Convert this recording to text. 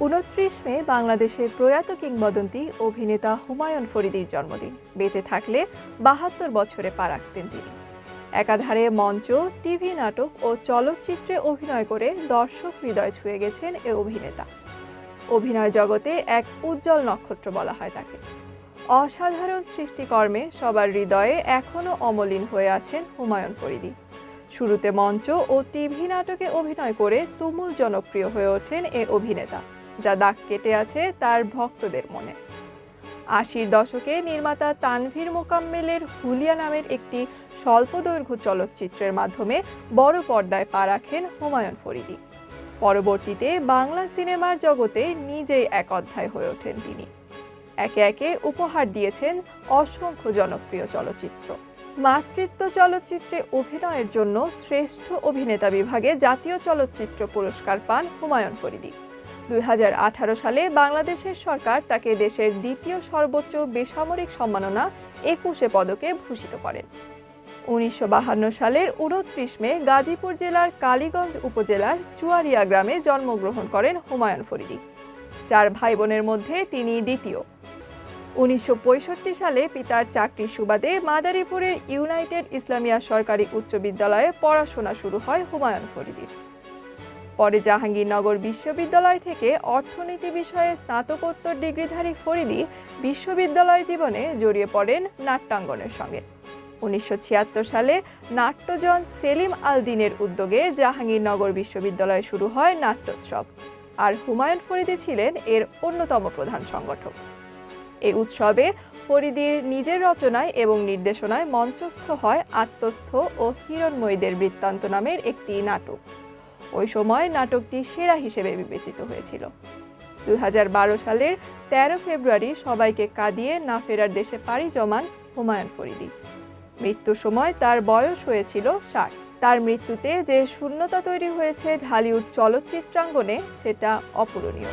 উনত্রিশ মে বাংলাদেশের প্রয়াত কিংবদন্তি অভিনেতা হুমায়ুন ফরিদির জন্মদিন। বেঁচে থাকলে বাহাত্তর বছরে পা রাখতেন তিনি। একাধারে মঞ্চ, টিভি নাটক ও চলচ্চিত্রে অভিনয় করে দর্শক হৃদয় ছুঁয়ে গেছেন এ অভিনেতা। অভিনয় জগতে এক উজ্জ্বল নক্ষত্র বলা হয় তাকে। অসাধারণ সৃষ্টিকর্মে সবার হৃদয়ে এখনও অমলিন হয়ে আছেন হুমায়ুন ফরিদি। শুরুতে মঞ্চ ও টিভি নাটকে অভিনয় করে তুমুল জনপ্রিয় হয়ে ওঠেন এ অভিনেতা। যা দাগ কেটে আছে তার ভক্তদের মনে। আশির দশকে নির্মাতা তানভীর মোকাম্মেলের হুলিয়া নামের একটি স্বল্পদৈর্ঘ্য চলচ্চিত্রের মাধ্যমে বড় পর্দায় পা রাখেন হুমায়ুন ফরিদি। পরবর্তীতে বাংলা সিনেমার জগতে নিজেই এক অধ্যায় হয়ে ওঠেন তিনি। একে একে উপহার দিয়েছেন অসংখ্য জনপ্রিয় চলচ্চিত্র। মাতৃত্ব চলচ্চিত্রে অভিনয়ের জন্য শ্রেষ্ঠ অভিনেতা বিভাগে জাতীয় চলচ্চিত্র পুরস্কার পান হুমায়ুন ফরিদি। দুই হাজার আঠারো সালে বাংলাদেশের সরকার তাকে দেশের দ্বিতীয় সর্বোচ্চ বেসামরিক সম্মাননা একুশে পদকে ভূষিত করেন। উনিশশো সালের উনত্রিশ মে গাজীপুর জেলার কালীগঞ্জ উপজেলার চুয়ারিয়া গ্রামে জন্মগ্রহণ করেন হুমায়ুন ফরিদি। চার ভাই বোনের মধ্যে তিনি দ্বিতীয়। উনিশশো পঁয়ষট্টি সালে পিতার চাকরির সুবাদে মাদারীপুরের ইউনাইটেড ইসলামিয়া সরকারি উচ্চ বিদ্যালয়ে পড়াশোনা শুরু হয় হুমায়ুন ফরিদির। পরে জাহাঙ্গীরনগর বিশ্ববিদ্যালয় থেকে অর্থনীতি বিষয়ে স্নাতকোত্তর ডিগ্রিধারী ফরিদি বিশ্ববিদ্যালয় জীবনে জড়িয়ে পড়েন নাট্যাঙ্গনের সঙ্গে। উনিশশো ছিয়াত্তর সালে নাট্যজন সেলিম আল দিনের উদ্যোগে জাহাঙ্গীরনগর বিশ্ববিদ্যালয়ে শুরু হয় নাট্যোৎসব। আর হুমায়ুন ফরিদি ছিলেন এর অন্যতম প্রধান সংগঠক। এই উৎসবে ফরিদির নিজের রচনায় এবং নির্দেশনায় মঞ্চস্থ হয় আত্মস্থ ও হিরণময়ীদের বৃত্তান্ত নামের একটি নাটক। ওই সময় নাটকটি সেরা হিসেবে বিবেচিত হয়েছিল। দু হাজার বারো সালের তেরো ফেব্রুয়ারি সবাইকে কাঁদিয়ে না ফেরার দেশে পাড়ি জমান হুমায়ুন ফরিদি। মৃত্যুর সময় তার বয়স হয়েছিল ষাট। তার মৃত্যুতে যে শূন্যতা তৈরি হয়েছে ঢালিউড চলচ্চিত্রাঙ্গনে সেটা অপূরণীয়।